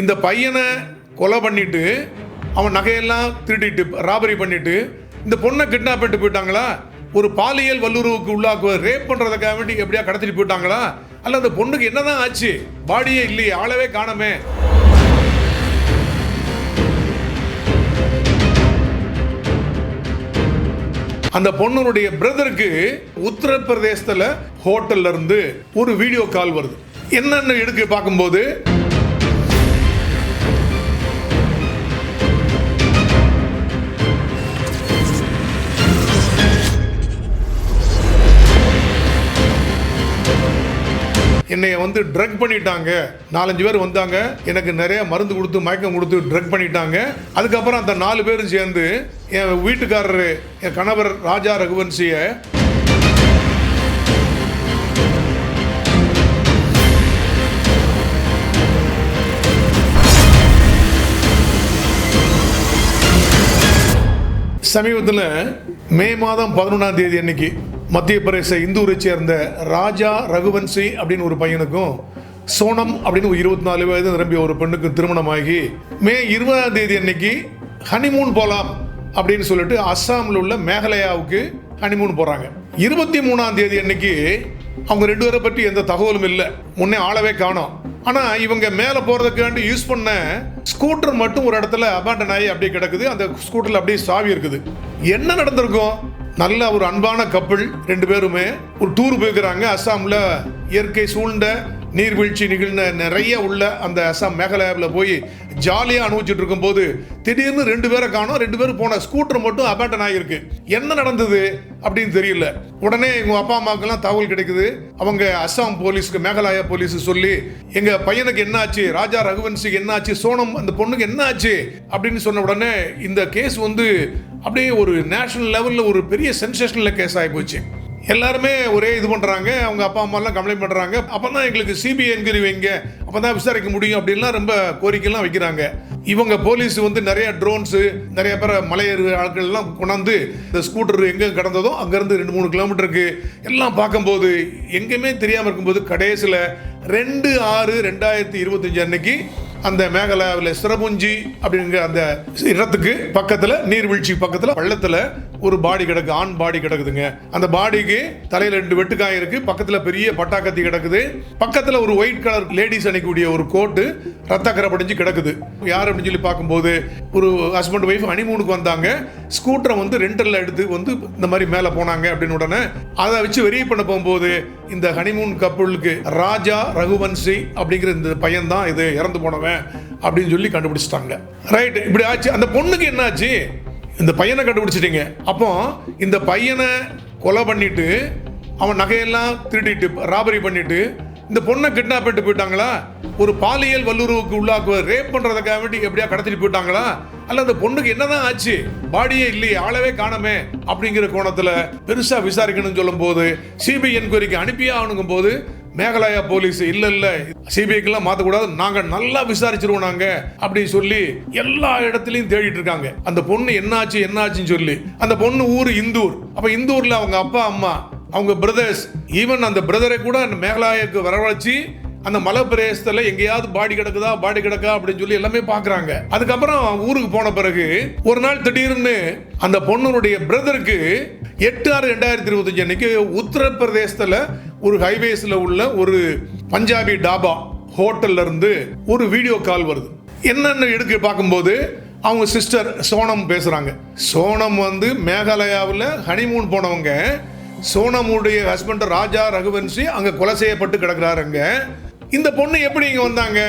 இந்த பையனை கொலை பண்ணிட்டு அவன் நகையெல்லாம் திருடிட்டு ராபரி பண்ணிட்டு இந்த பொண்ணை கிட்னாப் பண்ணிட்டு போயிட்டாங்களா? ஒரு பாலியல் வல்லுறவுக்கு உள்ளாக்கு ரேப் பண்ணுறதுக்காக வேண்டி எப்படியா கடத்திட்டு போயிட்டாங்களா? அல்ல அந்த பொண்ணுக்கு என்னதான் ஆச்சு? பாடியே இல்லையே ஆளவே காணமே. அந்த பொண்ணுடைய பிரதருக்கு உத்தரப்பிரதேசத்துல ஹோட்டல்ல இருந்து ஒரு வீடியோ கால் வருது. என்னென்ன எடுக்க பார்க்கும்போது என்னைய வந்து ட்ரக் பண்ணிட்டாங்க. நாலஞ்சு பேர் வந்தாங்க. எனக்கு நிறைய மருந்து கொடுத்து மயக்கம் கொடுத்து ட்ரக் பண்ணிட்டாங்க. அதுக்கப்புறம் அந்த நாலு பேரும் சேர்ந்து என் வீட்டுக்காரரு என் கணவர் ராஜா ரகுவன்சியை சமீபத்தில் மே மாதம் பதினொன்றாம் தேதி அன்னைக்கு மத்திய பிரதேச இந்தூரை சேர்ந்த ராஜா ரகுவன்சி அப்படின்னு ஒரு பையனுக்கும் சோனம் அப்படின்னு ஒரு இருபத்தி நாலு வயது நிரம்பிய ஒரு பெண்ணுக்கும் திருமணமாகி மே இருபதாம் தேதி அன்னைக்கு ஹனிமூன் போகலாம் அப்படின்னு சொல்லிட்டு அஸ்ஸாமில் உள்ள மேகாலயாவுக்கு ஹனிமூன் போகிறாங்க இருபத்தி மூணாம் தேதி அன்னைக்கு அவங்க ரெண்டு பேரை பற்றி எந்த தகவலும் இல்லை. முன்னே ஆளவே காணும். ஆனால் இவங்க மேலே போகிறதுக்காண்டி யூஸ் பண்ண ஸ்கூட்டர் மட்டும் ஒரு இடத்துல அபாண்டன் ஆகி அப்படியே கிடக்குது. அந்த ஸ்கூட்டரில் அப்படியே சாவி இருக்குது. என்ன நடந்திருக்கும்? நல்ல ஒரு அன்பான கப்பல் ரெண்டு பேருமே. ஒரு டூர் போயிருக்கிறாங்க. அஸ்ஸாமில் இயற்கை சூழ்ந்த நீர்வீழ்ச்சி நிகழ்ந்த நிறைய உள்ள அந்த அஸ்ஸாம் மேகாலயாவில் போய் ஜாலியாக அனுபவிச்சுட்டு இருக்கும்போது திடீர்னு ரெண்டு பேரை காணோம். ரெண்டு பேரும் போன ஸ்கூட்டர் மட்டும் அபேண்டன் ஆகியிருக்கு என்ன நடந்தது அப்படின்னு தெரியல. உடனே எங்கள் அப்பா அம்மாவுக்கெல்லாம் தகவல் கிடைக்குது. அவங்க அஸ்ஸாம் போலீஸ்க்கு மேகாலயா போலீஸ் சொல்லி எங்கள் பையனுக்கு என்ன ஆச்சு ராஜா ரகுவன்சிக்கு என்ன ஆச்சு சோனம் அந்த பொண்ணுக்கு என்ன ஆச்சு அப்படின்னு சொன்ன உடனே இந்த கேஸ் வந்து அப்படியே ஒரு நேஷனல் லெவலில் ஒரு பெரிய சென்சேஷனில் கேஸ் ஆகி போச்சு. எல்லாருமே ஒரே இது பண்ணுறாங்க அவங்க அப்பா அம்மாலாம் கம்ப்ளைண்ட் கம்ப்ளைண்ட் அப்போ தான் எங்களுக்கு சிபிஐ என்கொயரி வைங்க. அப்பதான் விசாரிக்க முடியும் அப்படின்லாம் ரொம்ப கோரிக்கைலாம் வைக்கிறாங்க. இவங்க போலீஸ் வந்து நிறைய ட்ரோன்ஸு நிறைய பேர் மலையேறு ஆட்கள்லாம் கொண்டாந்து இந்த ஸ்கூட்டர் எங்கே கடந்ததோ அங்கேருந்து ரெண்டு மூணு கிலோமீட்டருக்கு எல்லாம் பார்க்கும்போது எங்கேயுமே தெரியாமல் இருக்கும்போது கடைசியில் ரெண்டு ஆறு ரெண்டாயிரத்தி இருபத்தஞ்சு அன்னைக்கு அந்த மேகலாவில் சிரபுஞ்சி அப்படிங்கிற அந்த இடத்துக்கு பக்கத்தில் நீர்வீழ்ச்சி பக்கத்தில் பள்ளத்தில் ஒரு பாடி கிடக்கு ஆண் பாடி கிடக்குதுங்க. அந்த பாடிக்கு தலையில் ரெண்டு வெட்டுக்காய் இருக்கு பக்கத்தில் பெரிய பட்டாக்கத்தி கிடக்குது. பக்கத்தில் ஒரு ஒயிட் கலர் லேடிஸ் அணிக்கூடிய ஒரு கோட்டு ரத்தக்கரை படிஞ்சு கிடக்குது. யார் அப்படின்னு சொல்லி பார்க்கும்போது ஒரு ஹஸ்பண்ட் ஒய்ஃப் ஹனிமூனுக்கு வந்தாங்க. ஸ்கூட்டரை வந்து ரெண்டரில் எடுத்து வந்து இந்த மாதிரி மேலே போனாங்க அப்படின்னு உடனே அதை வச்சு வெறிய பண்ண போகும்போது இந்த ஹனிமூன் கப்புளுக்கு ராஜா ரகுவன்சி அப்படிங்கிற இந்த பையன் தான் இது இறந்து போனவன் அப்படின்னு சொல்லி கண்டுபிடிச்சிட்டாங்க. ரைட் இப்படி ஆச்சு. அந்த பொண்ணுக்கு என்னாச்சு? இந்த பையனை கண்டுபிடிச்சிட்டீங்க. அப்போ இந்த பையனை கொலை பண்ணிட்டு அவன் நகையெல்லாம் திருடிட்டு ராபரி பண்ணிட்டு இந்த பொண்ணை கிட்னாப் பண்ணிட்டு போயிட்டாங்களா? ஒரு பாலியல் வல்லுறவுக்கு உள்ளாக்குவ ரேப் பண்ணுறதுக்காக வேண்டி எப்படியா கடத்திட்டு போயிட்டாங்களா? அல்ல அந்த பொண்ணுக்கு என்னதான் ஆச்சு? பாடியே இல்லையே ஆளவே காணமே அப்படிங்கிற கோணத்தில் பெருசாக விசாரிக்கணும்னு சொல்லும் போது சிபிஐ என்கொயரிக்கு அனுப்பியே ஆகணுங்கும் போது மேகாலயா போலீஸ் இல்ல இல்ல சிபிஐக்கெல்லாம் மாத்தக்கூடாது. நாங்க நல்லா விசாரிச்சிருவோம் நாங்க அப்படின்னு சொல்லி எல்லா இடத்துலயும் தேடிட்டு இருக்காங்க. அந்த பொண்ணு என்னாச்சு என்னாச்சுன்னு சொல்லி. அந்த பொண்ணு ஊர் இந்தூர். அப்ப இந்தூர்ல அவங்க அப்பா அம்மா அவங்க பிரதர்ஸ் ஈவன் அந்த பிரதரை கூட அந்த மேகாலயாவுக்கு வரவழைச்சு அந்த மலை பிரதேசத்துல எங்கேயாவது பாடி கிடக்குதா பாடி கிடக்கா அப்படின்னு சொல்லி எல்லாமே பாக்குறாங்க அதுக்கப்புறம் ஊருக்கு போன பிறகு ஒரு நாள் திடீர்னு அந்த பொண்ணுடைய பிரதருக்கு எட்டு ஆறு ரெண்டாயிரத்தி இருபத்தஞ்சு அன்னைக்கு உத்தரப்பிரதேசத்துல ஒரு ஹைவேஸ்ல உள்ள ஒரு பஞ்சாபி டாபா ஹோட்டல்ல இருந்து ஒரு வீடியோ கால் வருது. என்னென்ன எடுக்க பார்க்கும்போது அவங்க சிஸ்டர் சோனம் பேசுறாங்க. சோனம் வந்து மேகாலயாவில் ஹனிமூன் போனவங்க. சோனமுடைய ஹஸ்பண்ட் ராஜா ரகுவன்சி அங்க கொலை செய்யப்பட்டு கிடக்குறாருங்க. இந்த பொண்ணு எப்படி இங்கே வந்தாங்க?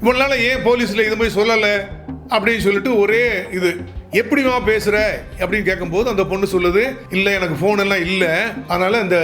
இவ்வளவு நாள் ஏன் போலீஸில் இது மாதிரி சொல்லலை? அப்படின்னு சொல்லிட்டு ஒரே இது. எப்படிமா பேசுற? அப்படின்னு கேட்கும்போது அந்த பொண்ணு சொல்லுது இல்லை எனக்கு ஃபோன் எல்லாம் இல்லை. அதனால இந்த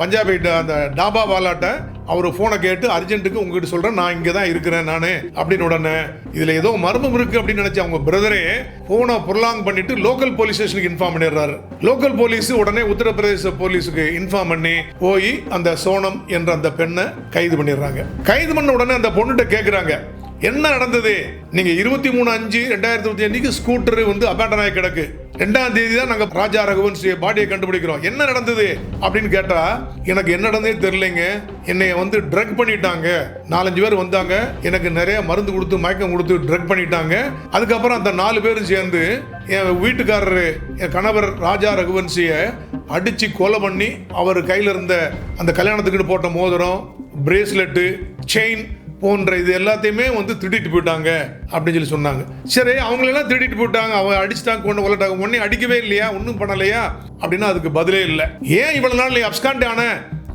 பஞ்சாபி அந்த டாபா வாலாட்ட அவர் ஃபோனை கேட்டு அர்ஜென்ட்டுக்கு உங்ககிட்ட சொல்றேன். நான் இங்கே தான் இருக்கிறேன் நான் அப்படின்னு உடனே இதில் ஏதோ மர்மம் இருக்கு அப்படின்னு நினைச்ச அவங்க பிரதரே ஃபோனை புரலாங் பண்ணிட்டு லோக்கல் போலீஸ் ஸ்டேஷனுக்கு இன்ஃபார்ம் பண்ணிடுறாரு. லோக்கல் போலீஸ் உடனே உத்தரப்பிரதேச போலீஸுக்கு இன்ஃபார்ம் பண்ணி போய் அந்த சோனம் என்ற அந்த பெண்ணை கைது பண்ணிடுறாங்க. கைது பண்ண உடனே அந்த பொண்ணுகிட்ட கேட்குறாங்க என்ன நடந்தது? நீங்க இருபத்தி மூணு அஞ்சு ரெண்டாயிரத்தி இருபத்தி அன்னைக்கு ஸ்கூட்டர் வந்து அபேண்டன் ஆகி கிடக்கு. ரெண்டாம் தேதி தான் நாங்க ராஜா ரகுவன் பாடியை கண்டுபிடிக்கிறோம். என்ன நடந்தது? அப்படின்னு கேட்டா எனக்கு என்ன நடந்தே தெரியலைங்க. என்னைய வந்து ட்ரக் பண்ணிட்டாங்க. நாலஞ்சு பேர் வந்தாங்க. எனக்கு நிறைய மருந்து கொடுத்து மயக்கம் கொடுத்து ட்ரக் பண்ணிட்டாங்க. அதுக்கப்புறம் அந்த நாலு பேரும் சேர்ந்து என் வீட்டுக்காரரு என் கணவர் ராஜா ரகுவன்சியை அடிச்சு கொலை பண்ணி அவர் கையில இருந்த அந்த கல்யாணத்துக்குன்னு போட்ட மோதிரம் பிரேஸ்லெட்டு செயின் போன்ற இது எல்லாத்தையுமே வந்து திருடிட்டு போயிட்டாங்க அப்படின்னு சொல்லி சொன்னாங்க. சரி அவங்களெல்லாம் திருடிட்டு போயிட்டாங்க. அவங்க அடிச்சுட்டாங்க கொண்டு கொள்ளட்டாங்க உடனே அடிக்கவே இல்லையா? ஒன்றும் பண்ணலையா? அப்படின்னா அதுக்கு பதிலே இல்லை. ஏன் இவ்வளோ நாள் நீ அப்ஸ்காண்ட் ஆன?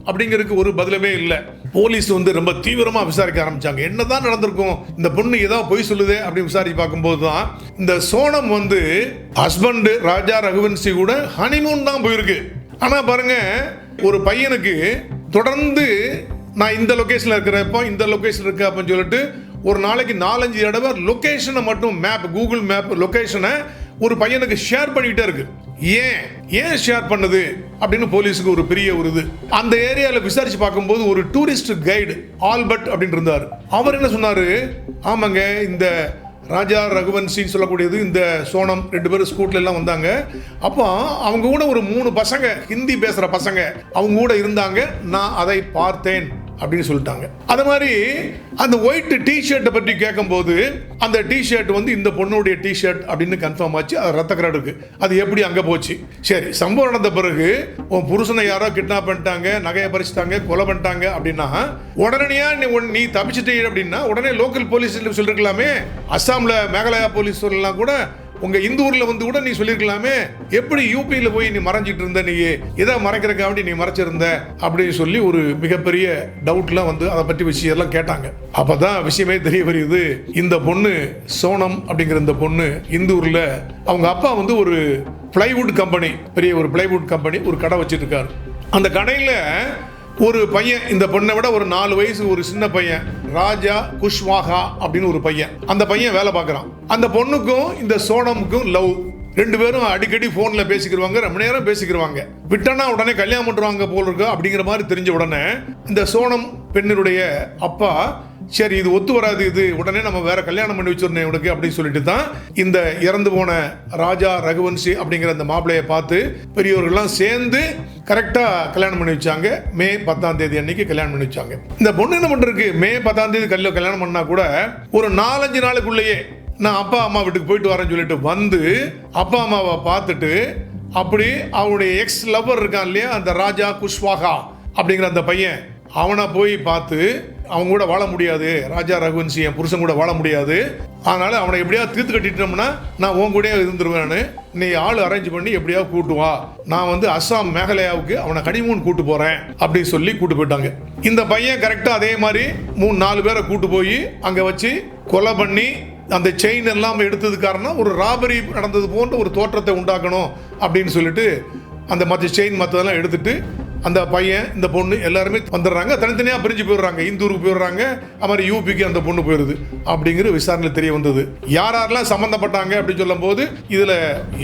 அப்படிங்கிறதுக்கு ஒரு பதிலவே இல்லை. போலீஸ் வந்து ரொம்ப தீவிரமாக விசாரிக்க ஆரம்பிச்சாங்க. என்னதான் நடந்திருக்கும்? இந்த பொண்ணு ஏதோ பொய் சொல்லுதே அப்படின்னு விசாரிச்சு பார்க்கும்போது தான் இந்த சோனம் வந்து ஹஸ்பண்டு ராஜா ரகுவன்சி கூட ஹனிமூன் தான் போயிருக்கு. ஆனால் பாருங்க ஒரு பையனுக்கு தொடர்ந்து நான் இந்த லொக்கேஷனில் இருக்கிறப்போ இந்த லொக்கேஷன் இருக்கு அப்படின்னு சொல்லிட்டு ஒரு நாளைக்கு நாலஞ்சு தடவை லொக்கேஷனை மட்டும் மேப் கூகுள் மேப் லொக்கேஷனை ஒரு பையனுக்கு ஷேர் பண்ணிக்கிட்டே இருக்கு. ஏன்? ஏன் ஷேர் பண்ணுது? அப்படின்னு போலீஸுக்கு ஒரு பெரிய ஒரு இது. அந்த ஏரியாவில் விசாரிச்சு பார்க்கும்போது ஒரு டூரிஸ்ட் கைடு ஆல்பர்ட் அப்படின்னு இருந்தார். அவர் என்ன சொன்னார்? ஆமாங்க இந்த ராஜா ரகுவன்சின்னு சொல்லக்கூடியது இந்த சோனம் ரெண்டு பேரும் ஸ்கூட்டில் எல்லாம் வந்தாங்க. அப்போ அவங்க கூட ஒரு மூணு பசங்க ஹிந்தி பேசுகிற பசங்க அவங்க கூட இருந்தாங்க. நான் அதை பார்த்தேன். அப்படின்னு சொல்லிட்டாங்க. அது மாதிரி அந்த ஒயிட் டி ஷர்ட்டை பற்றி கேட்கும்போது அந்த டி ஷர்ட் வந்து இந்த பொண்ணுடைய டி ஷர்ட் அப்படின்னு கன்ஃபார்ம் ஆச்சு. அது ரத்த கரை இருக்கு. அது எப்படி அங்கே போச்சு? சரி சம்பவம் நடந்த பிறகு உன் புருஷனை யாரோ கிட்னாப் பண்ணிட்டாங்க நகையை பறிச்சிட்டாங்க கொலை பண்ணிட்டாங்க அப்படின்னா உடனடியா நீ நீ தப்பிச்சிட்டே அப்படின்னா உடனே லோக்கல் போலீஸ் சொல்லிருக்கலாமே. அஸ்ஸாமில் மேகாலயா போலீஸ் சொல்லலாம் கூட உங்க இந்த ஊர்ல வந்து கூட நீ சொல்லியிருக்கலாமே. எப்படி யூபியில போய் நீ மறைஞ்சிட்டு இருந்த நீ இதை மறைக்கிறக்காண்டி நீ மறைச்சிருந்த? அப்படின்னு சொல்லி ஒரு மிகப்பெரிய டவுட்லாம் வந்து அதை பற்றி விஷயம் எல்லாம் கேட்டாங்க. அப்பதான் விஷயமே தெரிய வருது. இந்த பொண்ணு சோனம் அப்படிங்கிற இந்த பொண்ணு இந்த ஊர்ல அவங்க அப்பா வந்து ஒரு பிளைவுட் கம்பெனி பெரிய ஒரு பிளைவுட் கம்பெனி ஒரு கடை வச்சிட்டு இருக்காரு. அந்த கடையில ஒரு பையன் இந்த பொண்ணை விட ஒரு நாலு வயசு ஒரு சின்ன பையன் ராஜா குஷ்வாகா அப்படின்னு ஒரு பையன். அந்த பையன் வேலை பார்க்குறான். அந்த பொண்ணுக்கும் இந்த சோனமுக்கும் லவ் ரெண்டு பேரும் அடிக்கடி ஃபோனில் பேசிக்கிடுவாங்க ரொம்ப நேரம் பேசிக்கிடுவாங்க விட்டனா உடனே கல்யாணம் பண்ணுவாங்க போல இருக்கா? அப்படிங்கிற மாதிரி தெரிஞ்ச உடனே இந்த சோனம் பெண்ணினுடைய அப்பா சரி இது ஒத்து வராது இது உடனே நம்ம வேற கல்யாணம் பண்ணி வச்சிருந்தேன் உனக்கு அப்படின்னு சொல்லிட்டு தான் இந்த இறந்து போன ராஜா ரகுவன்சி அப்படிங்கிற அந்த மாப்பிளையை பார்த்து பெரியவர்கள்லாம் சேர்ந்து கரெக்டா கல்யாணம் பண்ணி வச்சாங்க. மே பத்தாம் தேதி அன்னைக்கு கல்யாணம் பண்ணி வச்சாங்க. இந்த பொண்ணு என்ன பண்றதுக்கு? மே பத்தாம் தேதி கல்யாணம் கல்யாணம் பண்ணா கூட ஒரு நாலஞ்சு நாளுக்குள்ளேயே நான் அப்பா அம்மா வீட்டுக்கு போயிட்டு வரேன்னு சொல்லிட்டு வந்து அப்பா அம்மாவை பார்த்துட்டு அப்படி அவனுடைய எக்ஸ் லவ்வர் இருக்கான் இல்லையா அந்த ராஜா குஷ்வாகா அப்படிங்கிற அந்த பையன் அவனை போய் பார்த்து அவங்க கூட வாழ முடியாது ராஜா ரகுவன்சி என் புருஷன் கூட வாழ முடியாது அதனால அவனை எப்படியாவது தீர்த்து கட்டிட்டோம்னா நான் உன் கூடயே இருந்துருவேன்னு நீ ஆள் அரேஞ்ச் பண்ணி எப்படியாவது கூட்டு வா. நான் வந்து அஸ்ஸாம் மேகாலயாவுக்கு அவனை கனிமூன் கூட்டு போறேன் அப்படின்னு சொல்லி கூட்டு போயிட்டாங்க. இந்த பையன் கரெக்டாக அதே மாதிரி மூணு நாலு பேரை கூட்டு போய் அங்கே வச்சு கொலை பண்ணி அந்த செயின் எல்லாம் எடுத்தது காரணம் ஒரு ராபரி நடந்தது போன்ற ஒரு தோற்றத்தை உண்டாக்கணும் அப்படின்னு சொல்லிட்டு அந்த மற்ற செயின் மற்றதெல்லாம் எடுத்துட்டு அந்த பையன் இந்த பொண்ணு எல்லாருமே வந்துடுறாங்க. தனித்தனியாக பிரிஞ்சு போயிடுறாங்க. இந்தூருக்கு போயிடுறாங்க. அது மாதிரி யூபிக்கு அந்த பொண்ணு போயிடுது அப்படிங்கிற விசாரணையில் தெரிய வந்தது. யார் யாரெல்லாம் சம்மந்தப்பட்டாங்க அப்படின்னு சொல்லும்போது இதில்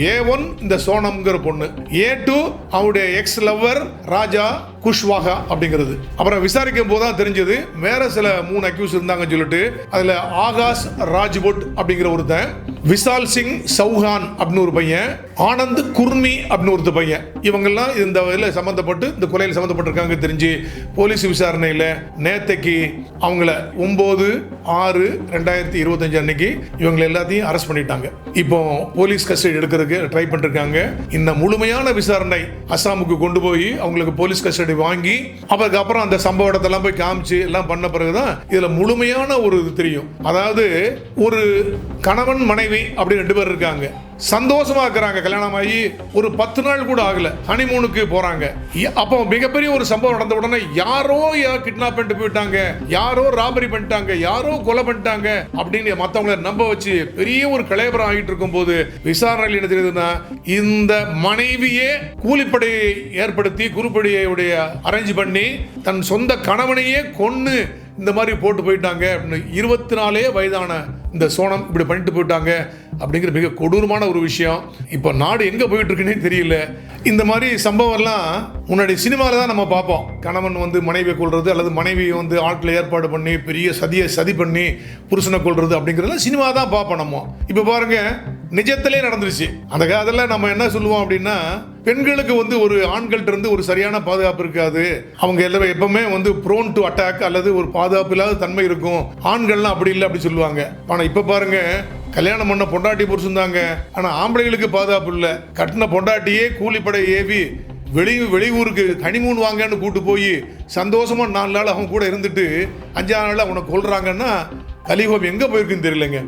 ஏ ஒன் இந்த சோனம்ங்கிற பொண்ணு ஏ டூ அவருடைய எக்ஸ் லவ்வர் ராஜா குஷ்வாகா அப்படிங்கிறது. அப்புறம் விசாரிக்கும் போது தான் தெரிஞ்சது வேற சில மூணு அக்யூஸ் இருந்தாங்கன்னு சொல்லிட்டு அதுல ஆகாஷ் ராஜ்புட் அப்படிங்கிற ஒருத்தன் விஷால் சிங் சௌஹான் அப்படின்னு ஒரு பையன் ஆனந்த் குர்மி அப்படின்னு ஒருத்த பையன். இவங்கெல்லாம் இந்த இதில் சம்மந்தப்பட்டு இந்த கொலையில் சம்மந்தப்பட்டிருக்காங்க தெரிஞ்சு போலீஸ் விசாரணையில் நேத்தைக்கு அவங்கள ஒம்பது ஆறு ரெண்டாயிரத்தி இருபத்தஞ்சு அன்னைக்கு இவங்களை எல்லாத்தையும் அரெஸ்ட் பண்ணிட்டாங்க. இப்போ போலீஸ் கஸ்டடி எடுக்கிறதுக்கு ட்ரை பண்ணிருக்காங்க. இந்த முழுமையான விசாரணை அஸ்ஸாமுக்கு கொண்டு போய் அவங்களுக்கு போலீஸ் கஸ்டடி வாங்கி அவருக்கு அப்புறம் அந்த சம்பவ இடத்தெல்லாம் போய் காமிச்சு எல்லாம் பண்ண பிறகுதான் இதுல முழுமையான ஒரு இது தெரியும். அதாவது ஒரு கணவன் மனைவி அப்படி ரெண்டு பேர் இருக்காங்க. சந்தோஷமா இருக்கிறாங்க கல்யாணம் ஆகி ஒரு பத்து நாள் கூட ஆகல. ஹனிமூனுக்கு போறாங்க. அப்போ மிகப்பெரிய ஒரு சம்பவம் நடந்த உடனே யாரோ கிட்னாப் பண்ணிட்டு போயிட்டாங்க. யாரோ ராபரி பண்ணிட்டாங்க. யாரோ கொலை பண்ணிட்டாங்க. அப்படின்னு மத்தவங்கள நம்ப வச்சு பெரிய ஒரு கலைபரம் ஆகிட்டு இருக்கும் போது விசாரணையில் என்ன தெரியுதுன்னா இந்த மனைவியே கூலிப்படையை ஏற்படுத்தி குருப்படையுடைய அரேஞ்ச் பண்ணி தன் சொந்த கணவனையே கொன்று இந்த மாதிரி போட்டு போயிட்டாங்க அப்படின்னு இருபத்தி நாலே வயதான இந்த சோனம் இப்படி பண்ணிட்டு போயிட்டாங்க அப்படிங்கிற மிக கொடூரமான ஒரு விஷயம். இப்போ நாடு எங்கே போயிட்டு இருக்குன்னே தெரியல. இந்த மாதிரி சம்பவம்லாம் முன்னாடி சினிமாவில் தான் நம்ம பார்ப்போம். கணவன் வந்து மனைவியை கொள்வது அல்லது மனைவியை வந்து ஆட்களை ஏற்பாடு பண்ணி பெரிய சதியை சதி பண்ணி புருஷனை கொள்வது அப்படிங்கிறதெல்லாம் சினிமா தான் பார்ப்போம் நம்ம. இப்போ பாருங்கள் நிஜத்திலே நடந்துருச்சு. அந்த காலத்தில் நம்ம என்ன சொல்லுவோம் அப்படின்னா பெண்களுக்கு வந்து ஒரு ஆண்கள்ட்ட இருந்து ஒரு சரியான பாதுகாப்பு இருக்காது. அவங்க எல்லாரும் எப்பவுமே வந்து ப்ரோன் டு அட்டாக் அல்லது ஒரு பாதுகாப்பு இல்லாத தன்மை இருக்கும். ஆண்கள்லாம் அப்படி இல்லை அப்படி சொல்லுவாங்க. ஆனால் இப்போ பாருங்க கல்யாணம் பண்ண பொண்டாட்டி புருஷன் தாங்க ஆனால் ஆம்பளைகளுக்கு பாதுகாப்பு இல்லை. கட்டின பொண்டாட்டியே கூலிப்படை ஏவி வெளி வெளியூருக்கு கனிமூன் வாங்கன்னு கூட்டு போய் சந்தோஷமா நாலு நாள் அவங்க கூட இருந்துட்டு அஞ்சாறு நாள் அவனை கொல்றாங்கன்னா கலிகோபம் எங்கே போயிருக்குன்னு தெரியலங்க.